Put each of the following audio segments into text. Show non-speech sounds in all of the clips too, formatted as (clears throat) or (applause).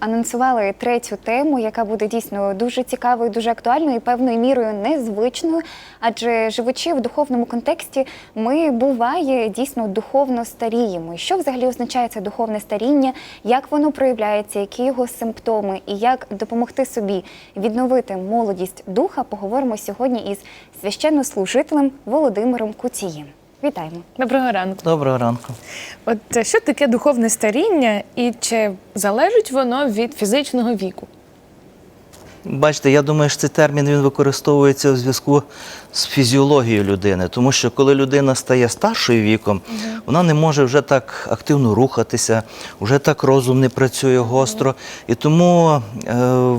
Анонсували третю тему, яка буде дійсно дуже цікавою, дуже актуальною і певною мірою незвичною. Адже живучи в духовному контексті, ми буває дійсно духовно старіємо. Що взагалі означає це духовне старіння, як воно проявляється, які його симптоми, і як допомогти собі відновити молодість духа, поговоримо сьогодні із священнослужителем Володимиром Куцієм. Вітаємо! Доброго ранку. Доброго ранку. От е, що таке духовне старіння, і чи залежить воно від фізичного віку? Бачите, я думаю, що цей термін він використовується у зв'язку з фізіологією людини, тому що коли людина стає старшою віком, вона не може вже так активно рухатися, вже так розум не працює гостро. І тому е,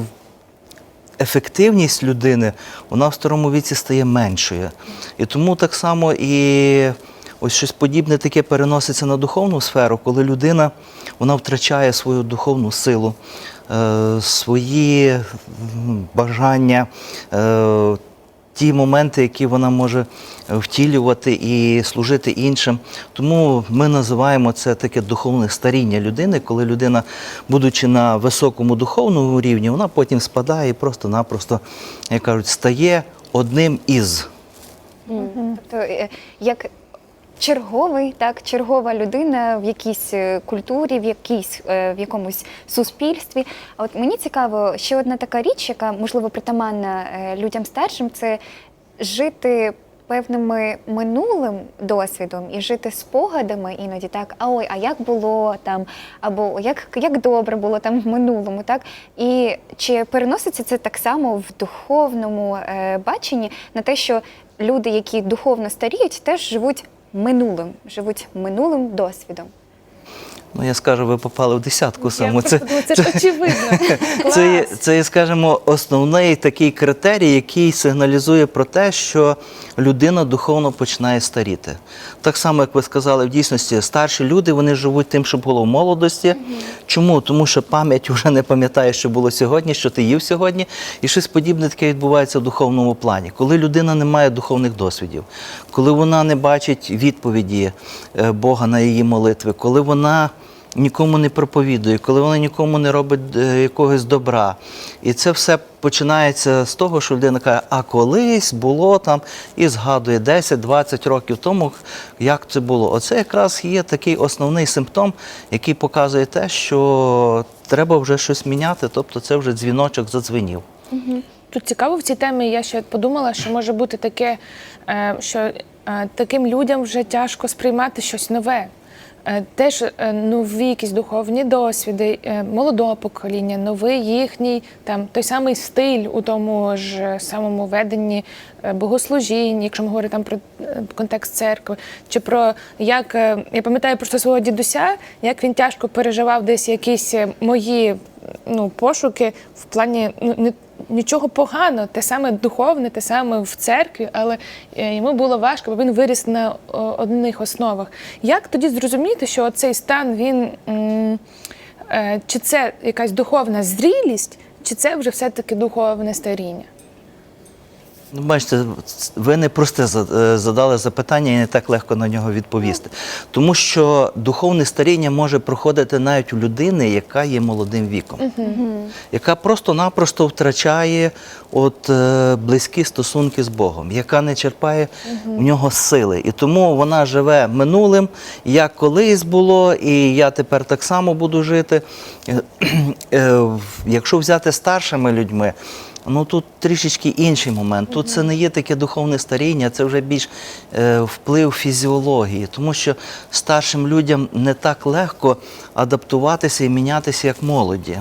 ефективність людини вона в старому віці стає меншою. І тому так само і ось щось подібне таке переноситься на духовну сферу, коли людина вона втрачає свою духовну силу, е, свої бажання. Ті моменти, які вона може втілювати і служити іншим. Тому ми називаємо це таке духовне старіння людини, коли людина, будучи на високому духовному рівні, вона потім спадає і просто-напросто, як кажуть, стає одним із. Тобто, е, як черговий, так, чергова людина в якійсь е, культурі, в якійсь е, в якомусь суспільстві. А от мені цікаво, ще одна така річ, яка можливо притаманна е, людям старшим, це жити. Певними минулим досвідом і жити спогадами іноді так, а ой, а як було там, або як, як добре було там в минулому, так і чи переноситься це так само в духовному е, баченні на те, що люди, які духовно старіють, теж живуть минулим, живуть минулим досвідом. Ну, я скажу, ви попали в десятку саме. Просто думаю, це ж очевидно. (laughs) Це це скажімо, основний такий критерій, який сигналізує про те, що людина духовно починає старіти. Так само, як ви сказали, в дійсності старші люди вони живуть тим, що було в молодості. Чому? Тому що пам'ять вже не пам'ятає, що було сьогодні, що ти їв сьогодні, і щось подібне таке відбувається в духовному плані. Коли людина не має духовних досвідів, коли вона не бачить відповіді е, Бога на її молитви, коли вона нікому не проповідує, коли вона нікому не робить е, якогось добра. І це все починається з того, що людина каже, а колись було там і згадує 10-20 років тому, як це було. Оце якраз є такий основний симптом, який показує те, що треба вже щось міняти, тобто це вже дзвіночок задзвенів. Тут цікаво в цій темі. Я ще подумала, що може бути таке, е, що е, таким людям вже тяжко сприймати щось нове. Е, Теж е, нові якісь духовні досвіди е, молодого покоління, новий їхній там той самий стиль у тому ж самому веденні богослужінь, якщо ми говоримо там про контекст церкви, чи про як я пам'ятаю просто свого дідуся, як він тяжко переживав десь якісь мої ну, пошуки в плані ну, не нічого поганого, те саме духовне, те саме в церкві, але е, йому було важко, бо він виріс на одних основах. Як тоді зрозуміти, що цей стан він е, чи це якась духовна зрілість, чи це вже все-таки духовне старіння? Ну, бачите, ви не просте е, задали запитання і не так легко на нього відповісти. Тому що духовне старіння може проходити навіть у людини, яка є молодим віком, яка просто-напросто втрачає от, е, близькі стосунки з Богом, яка не черпає в нього сили. І тому вона живе минулим, як колись було, і я тепер так само буду жити. Е, Якщо взяти старшими людьми, Ну тут трішечки інший момент. Тут це не є таке духовне старіння, це вже більш е, вплив фізіології, тому що старшим людям не так легко адаптуватися і мінятися, як молоді.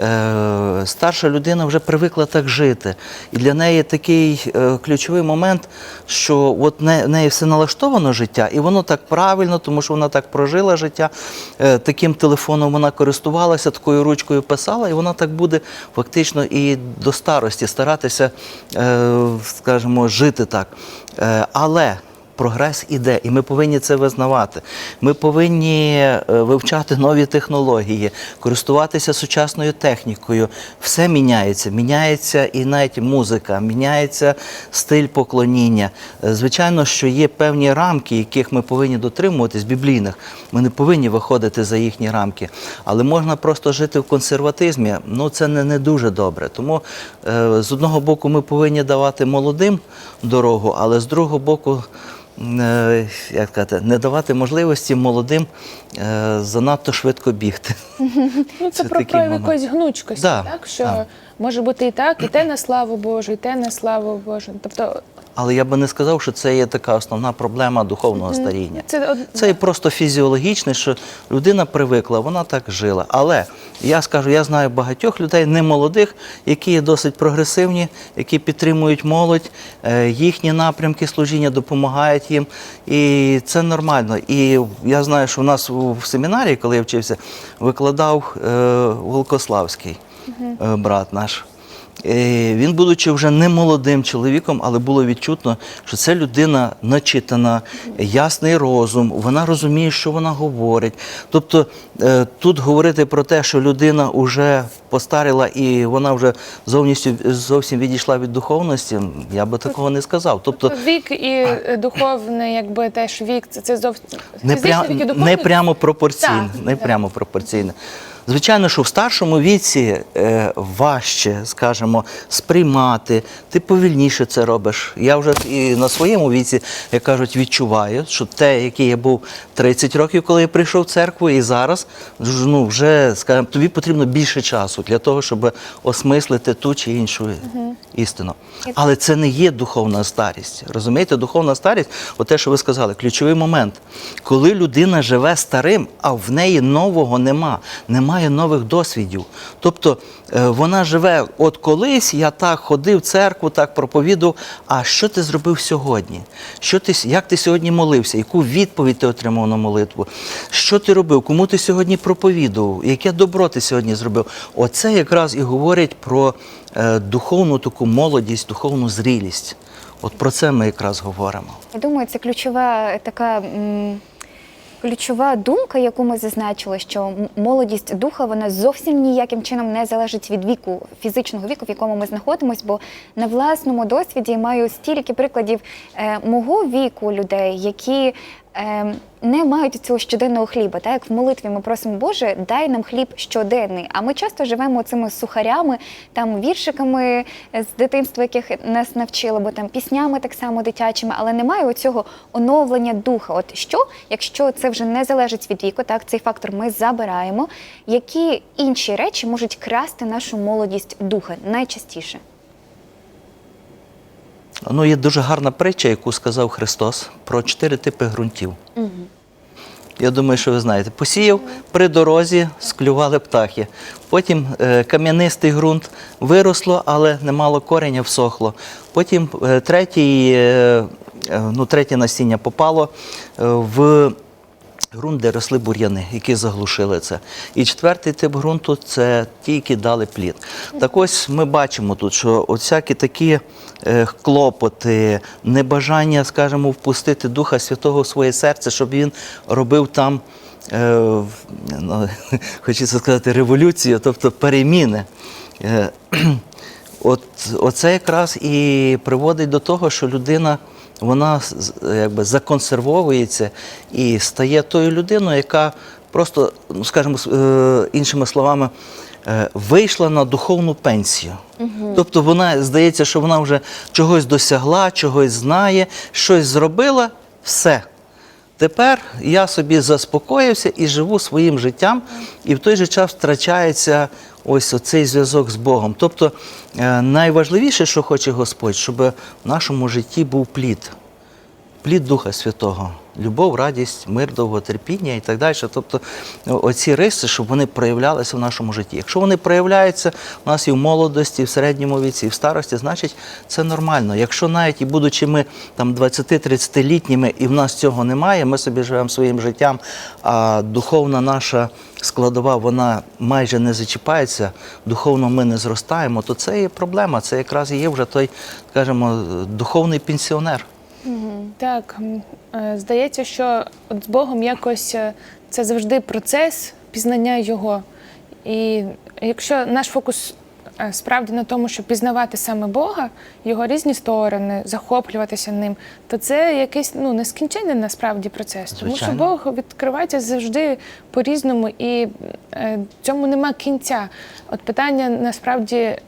Е, старша людина вже привикла так жити. І для неї такий е, ключовий момент, що от в неї все налаштовано життя, і воно так правильно, тому що вона так прожила життя. Е, таким телефоном вона користувалася, такою ручкою писала, і вона так буде фактично і до старості старатися, скажімо, жити так. Але прогрес іде, і ми повинні це визнавати. Ми повинні е, вивчати нові технології, користуватися сучасною технікою. Все міняється. Міняється і навіть музика, міняється стиль поклоніння. Е, Звичайно, що є певні рамки, яких ми повинні дотримуватись біблійних. Ми не повинні виходити за їхні рамки. Але можна просто жити в консерватизмі. Ну це не, не дуже добре. Тому е, з одного боку ми повинні давати молодим дорогу, але з другого боку. Е, Як сказати, не давати можливості молодим е, занадто швидко бігти. Ну, це, Це про прояв якоїсь гнучкості, Да, так? Що да. може бути і так, і те на славу Божу, і те на славу Божу. Тобто Але я би не сказав, що це є така основна проблема духовного старіння. це. Це є просто фізіологічне, що людина привикла, вона так жила. Але я скажу, я знаю багатьох людей, немолодих, які є досить прогресивні, які підтримують молодь, е, їхні напрямки служіння допомагають їм. І це нормально. І я знаю, що в нас в семінарі, коли я вчився, викладав е, Волкославський е, брат наш. Е, Він, будучи вже не молодим чоловіком, але було відчутно, що це людина начитана, ясний розум, вона розуміє, що вона говорить. Тобто е, тут говорити про те, що людина вже постаріла і вона вже зовністю зовсім відійшла від духовності, я би такого не сказав. Тобто вік і е, духовний, якби теж вік, це, це зовсім не, фізичний прям, вік і не прямо пропорційно. Так, не так. прямо пропорційно. Звичайно, що в старшому віці е, важче, скажімо, сприймати, ти повільніше це робиш. Я вже і на своєму віці, як кажуть, відчуваю, що те, який я був 30 років, коли я прийшов в церкву, і зараз ну, вже, скажімо, тобі потрібно більше часу для того, щоб осмислити ту чи іншу істину. Але це не є духовна старість. Розумієте, духовна старість, от те, що ви сказали, ключовий момент. Коли людина живе старим, а в неї нового нема, немає нових досвідів. Тобто е, вона живе, от колись я так ходив в церкву, так проповідував. А що ти зробив сьогодні? Що ти, як ти сьогодні молився? Яку відповідь ти отримав на молитву? Що ти робив? Кому ти сьогодні проповідував? Яке добро ти сьогодні зробив? Оце якраз і говорить про е, духовну таку молодість, духовну зрілість. От про це ми якраз говоримо. Я думаю, це ключова така. Ключова думка, яку ми зазначили, що молодість духа вона зовсім ніяким чином не залежить від віку, фізичного віку, в якому ми знаходимося, бо на власному досвіді маю стільки прикладів е, мого віку людей, які не мають цього щоденного хліба. Так як в молитві ми просимо Боже, дай нам хліб щоденний. А ми часто живемо цими сухарями, там віршиками з дитинства, яких нас навчили, бо там піснями так само дитячими, але немає оцього оновлення духа. От що, якщо це вже не залежить від віку, так цей фактор ми забираємо. Які інші речі можуть красти нашу молодість духа найчастіше? Ну, є дуже гарна притча, яку сказав Христос про чотири типи ґрунтів. Я думаю, що ви знаєте. Посіяв при дорозі, склювали птахи. Потім е, кам'янистий ґрунт виросло, але немало кореня всохло. Потім е, третій, е, е, ну, третє насіння попало е, в ґрунт, де росли бур'яни, які заглушили це. І четвертий тип ґрунту це ті, які дали плід. Так ось ми бачимо тут, що всякі такі е, клопоти, небажання, скажімо, впустити Духа Святого в своє серце, щоб він робив там. е, ну, (laughs) Хочеться сказати революцію, тобто переміни. Е, (clears throat) От оце якраз і приводить до того, що людина вона якби законсервовується і стає тою людиною, яка просто, ну скажімо, е, іншими словами, е, вийшла на духовну пенсію. Тобто вона здається, що вона вже чогось досягла, чогось знає, щось зробила, все. Тепер я собі заспокоївся і живу своїм життям, і в той же час втрачається ось цей зв'язок з Богом. Тобто е, найважливіше, що хоче Господь, щоб в нашому житті був плід, плід Духа Святого. Любов, радість, мир, довготерпіння і так далі. Тобто оці риси, щоб вони проявлялися в нашому житті. Якщо вони проявляються у нас і в молодості, і в середньому віці, і в старості, значить це нормально. Якщо навіть і будучи ми там 20-30-літніми, і в нас цього немає, ми собі живемо своїм життям, а духовна наша складова, вона майже не зачіпається, духовно ми не зростаємо, то це є проблема. Це якраз і є вже той, скажімо, духовний пенсіонер. Так, е, здається, що от з Богом якось е, це завжди процес пізнання Його. І якщо наш фокус справді на тому, щоб пізнавати саме Бога, його різні сторони, захоплюватися ним, то це якийсь ну, нескінченний насправді процес. Тому що Бог відкривається завжди по-різному, і е, цьому нема кінця. От питання насправді е,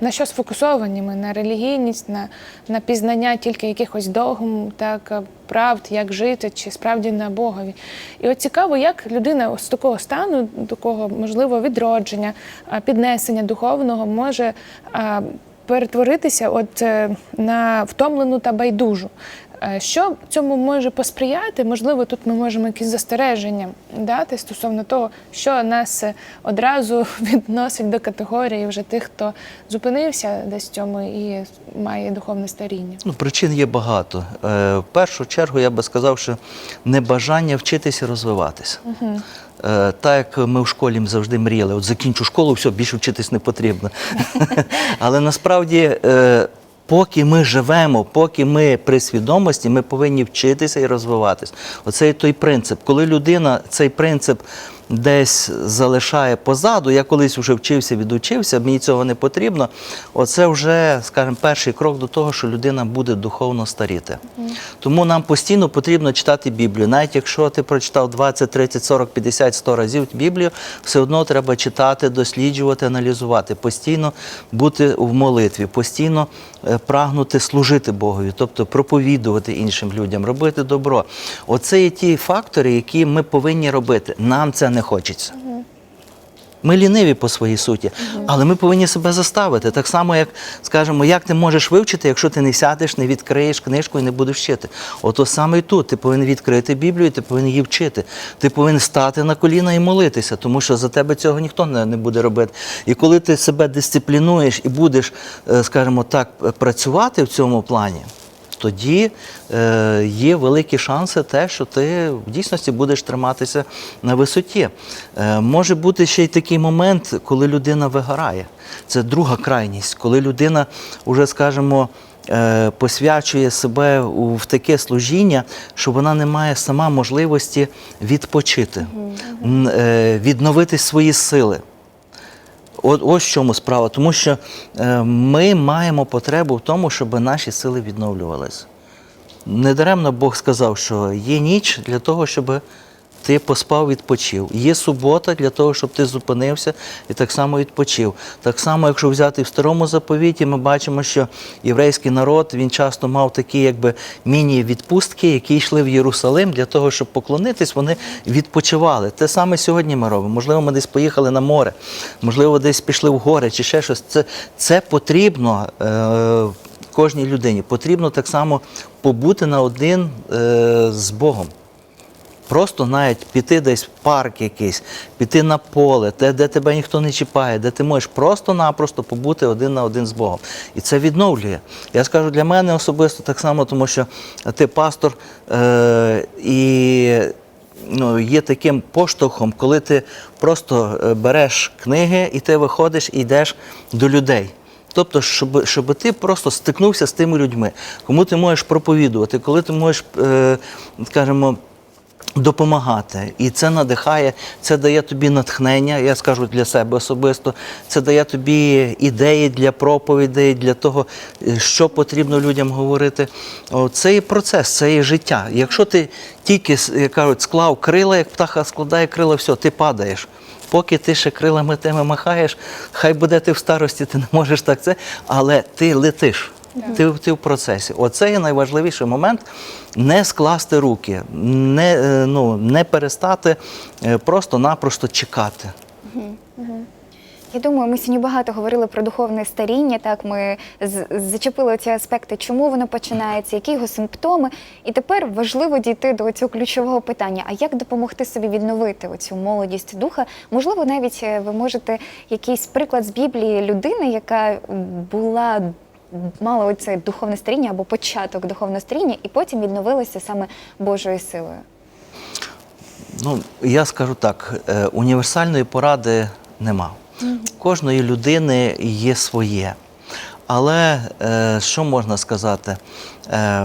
на що сфокусовані ми? На релігійність, на, на пізнання тільки якихось догм, так е, правд, як жити, чи справді на Богові. І от цікаво, як людина з такого стану, такого можливо відродження, е, піднесення духовного може. е, Перетворитися от е, на втомлену та байдужу. Е, Що цьому може посприяти? Можливо, тут ми можемо якісь застереження дати стосовно того, що нас одразу (laughs) відносить до категорії вже тих, хто зупинився десь в цьому і має духовне старіння. Ну, причин є багато. Е, в першу чергу я би сказав, що небажання вчитися розвиватися. Е, так як ми в школі завжди мріяли, от закінчу школу, все, більше вчитись не потрібно. (laughs) Але насправді. е, Поки ми живемо, поки ми при свідомості, ми повинні вчитися і розвиватись. Оце той принцип. Коли людина цей принцип десь залишає позаду, я колись вже вчився, відучився, мені цього не потрібно. Оце вже, скажімо, перший крок до того, що людина буде духовно старіти. Тому нам постійно потрібно читати Біблію. Навіть якщо ти прочитав 20, 30, 40, 50, 100 разів Біблію, все одно треба читати, досліджувати, аналізувати, постійно бути в молитві, постійно е, прагнути служити Богові, тобто проповідувати іншим людям, робити добро. Оце є ті фактори, які ми повинні робити. Нам це не хочеться. Ми ліниві по своїй суті, але ми повинні себе заставити. Так само, як скажемо, як ти можеш вивчити, якщо ти не сядеш, не відкриєш книжку і не будеш вчити. Ото саме і тут. Ти повинен відкрити Біблію, ти повинен її вчити. Ти повинен стати на коліна і молитися, тому що за тебе цього ніхто не, буде робити. І коли ти себе дисциплінуєш і будеш, е, скажімо так, працювати в цьому плані. Тоді е, є великі шанси те, що ти в дійсності будеш триматися на висоті. Е, може бути ще й такий момент, коли людина вигорає. Це друга крайність, коли людина вже, скажімо, е, посвячує себе у, в таке служіння, що вона не має сама можливості відпочити, е, відновити свої сили. От ось в чому справа, тому що е, ми маємо потребу в тому, щоб наші сили відновлювалися. Недаремно Бог сказав, що є ніч для того, щоб ти поспав, відпочив. Є субота для того, щоб ти зупинився і так само відпочив. Так само, якщо взяти в старому заповіті, ми бачимо, що єврейський народ він часто мав такі якби міні-відпустки, які йшли в Єрусалим для того, щоб поклонитись, вони відпочивали. Те саме сьогодні ми робимо. Можливо, ми десь поїхали на море, можливо, десь пішли в гори чи ще щось. Це, це потрібно. Е- Кожній людині потрібно так само побути на один е, з Богом. Просто навіть піти десь в парк якийсь, піти на поле, те, де тебе ніхто не чіпає, де ти можеш просто-напросто побути один на один з Богом. І це відновлює. Я скажу для мене особисто так само, тому що ти пастор е, і ну, є таким поштовхом, коли ти просто е, береш книги і ти виходиш і йдеш до людей. Тобто, щоб, щоб ти просто стикнувся з тими людьми, кому ти можеш проповідувати, коли ти можеш, е, скажімо, допомагати. І це надихає, це дає тобі натхнення, я скажу для себе особисто, це дає тобі ідеї для проповідей, для того, е, що потрібно людям говорити. Це є процес, це є життя. Якщо ти тільки, як кажуть, склав крила, як птаха складає крила, все, ти падаєш. Поки ти ще крилами тими махаєш, хай буде ти в старості, ти не можеш так це, але ти летиш. Ти, ти в процесі. Оце є найважливіший момент не скласти руки, не, е, ну, не перестати е, просто-напросто чекати. Я думаю, ми сьогодні багато говорили про духовне старіння. Так, ми зачепили ці аспекти, чому воно починається, які його симптоми. І тепер важливо дійти до цього ключового питання: а як допомогти собі відновити оцю молодість духа? Можливо, навіть е, ви можете якийсь приклад з Біблії людини, яка була. Мала оце духовне старіння або початок духовного старіння, і потім відновилася саме Божою силою. Ну, я скажу так: е, універсальної поради нема. Кожної людини є своє. Але е, що можна сказати? Е,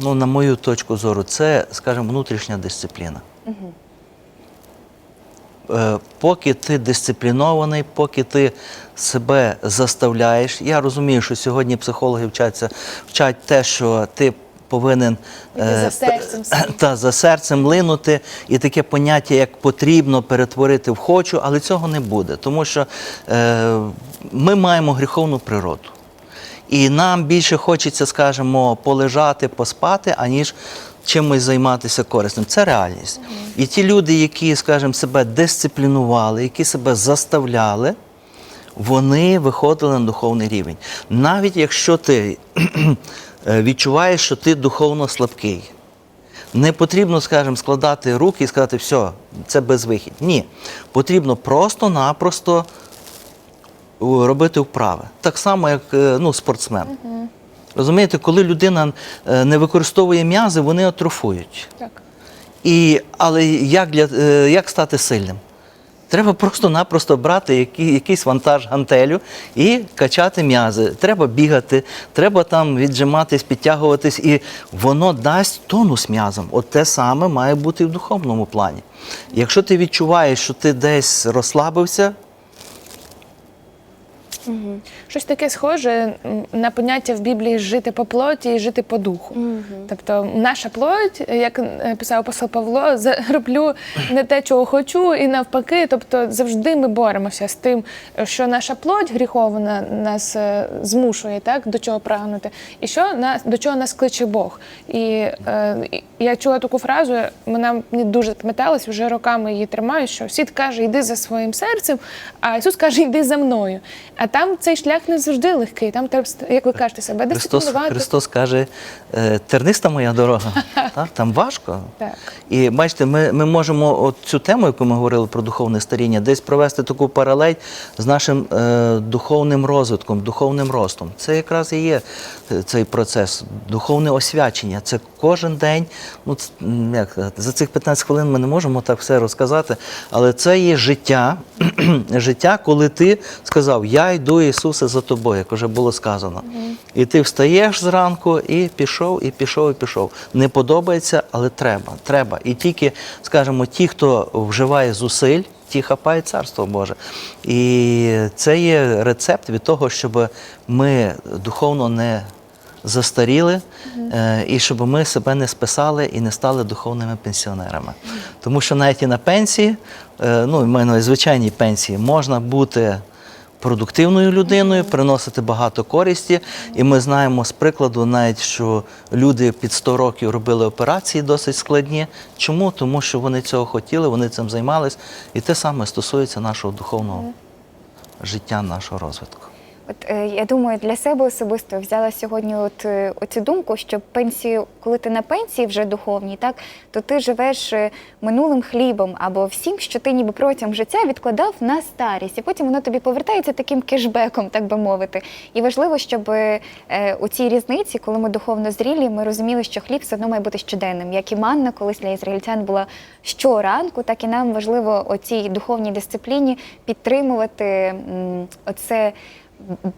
ну, на мою точку зору, це, скажімо, внутрішня дисципліна. Е, Поки ти дисциплінований, поки ти себе заставляєш. Я розумію, що сьогодні психологи вчаться, вчать те, що ти повинен за серцем та за серцем линути, і таке поняття, як потрібно перетворити в хочу, але цього не буде, тому що е, ми маємо гріховну природу. І нам більше хочеться, скажімо, полежати, поспати, аніж чимось займатися корисним. Це реальність. І ті люди, які, скажімо, себе дисциплінували, які себе заставляли, вони виходили на духовний рівень. Навіть якщо ти (clears throat) е, відчуваєш, що ти духовно слабкий, не потрібно, скажімо, складати руки і сказати, все, це безвихідь. Ні. Потрібно просто-напросто робити вправи. Так само, як е, ну, спортсмен. Розумієте, коли людина е, не використовує м'язи, вони атрофують. Так. І, але як, для, е, як стати сильним? Треба просто-напросто брати який, якийсь вантаж гантелю і качати м'язи. Треба бігати, треба там віджиматись, підтягуватись, і воно дасть тонус м'язам. От те саме має бути і в духовному плані. Якщо ти відчуваєш, що ти десь розслабився, Щось таке схоже на поняття в Біблії жити по плоті і жити по духу. Тобто наша плоть, як е, писав апостол Павло, (laughs) за- роблю не те, чого хочу, і навпаки. Тобто завжди ми боремося з тим, що наша плоть гріхована нас е, змушує так, до чого прагнути, і що нас до чого нас кличе Бог. І е, я чула таку фразу, вона мені дуже запам'яталась, вже роками її тримаю, що світ каже, йди за своїм серцем, а Ісус каже, йди за мною. А там цей шлях не завжди легкий. Там треба, як ви кажете, себе Христос, дисциплінувати. Христос каже, «Е, терниста моя дорога. (laughs) так, там важко. Так. І бачите, ми, ми можемо от цю тему, яку ми говорили про духовне старіння, десь провести таку паралель з нашим е, духовним розвитком, духовним ростом. Це якраз і є е, цей процес, духовне освячення. Це кожен день. Ну, як, за цих 15 хвилин ми не можемо так все розказати, але це є життя, (clears throat) життя, коли ти сказав, я йду Ісусе за тобою, як вже було сказано. І ти встаєш зранку і пішов, і пішов, і пішов. Не подобається, але треба. Треба. І тільки, скажімо, ті, хто вживає зусиль, ті хапають царство Боже. І це є рецепт від того, щоб ми духовно не застаріли, е, і щоб ми себе не списали і не стали духовними пенсіонерами. Тому що навіть і на пенсії, е, ну, звичайній пенсії, можна бути продуктивною людиною, приносити багато користі. І ми знаємо з прикладу, навіть що люди під 100 років робили операції досить складні. Чому? Тому що вони цього хотіли, вони цим займались. І те саме стосується нашого духовного життя, нашого розвитку. От е, я думаю, для себе особисто взяла сьогодні от е, оцю думку, що пенсію, коли ти на пенсії вже духовній, так то ти живеш е, минулим хлібом або всім, що ти ніби протягом життя відкладав на старість, і потім воно тобі повертається таким кешбеком, так би мовити. І важливо, щоб е, у цій різниці, коли ми духовно зрілі, ми розуміли, що хліб все одно має бути щоденним. Як і манна колись для ізраїльтян була щоранку, так і нам важливо оцій духовній дисципліні підтримувати м, оце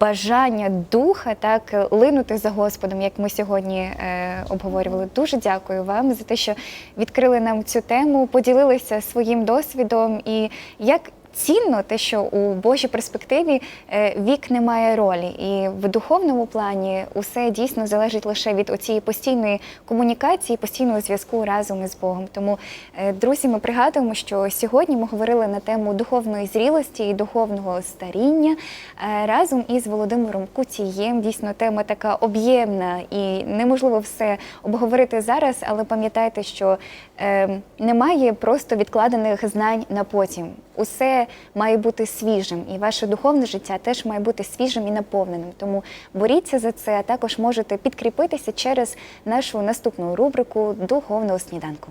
бажання духа так линути за Господом, як ми сьогодні е, обговорювали. Дуже дякую вам за те, що відкрили нам цю тему, поділилися своїм досвідом і як. Цінно те, що у Божій перспективі е, вік не має ролі, і в духовному плані усе дійсно залежить лише від оцієї постійної комунікації, постійного зв'язку разом із Богом. Тому, е, друзі, ми пригадуємо, що сьогодні ми говорили на тему духовної зрілості і духовного старіння е, разом із Володимиром Куцієм. Дійсно, тема така об'ємна і неможливо все обговорити зараз, але пам'ятайте, що е, немає просто відкладених знань на потім. Усе має бути свіжим, і ваше духовне життя теж має бути свіжим і наповненим. Тому боріться за це, а також можете підкріпитися через нашу наступну рубрику духовного сніданку.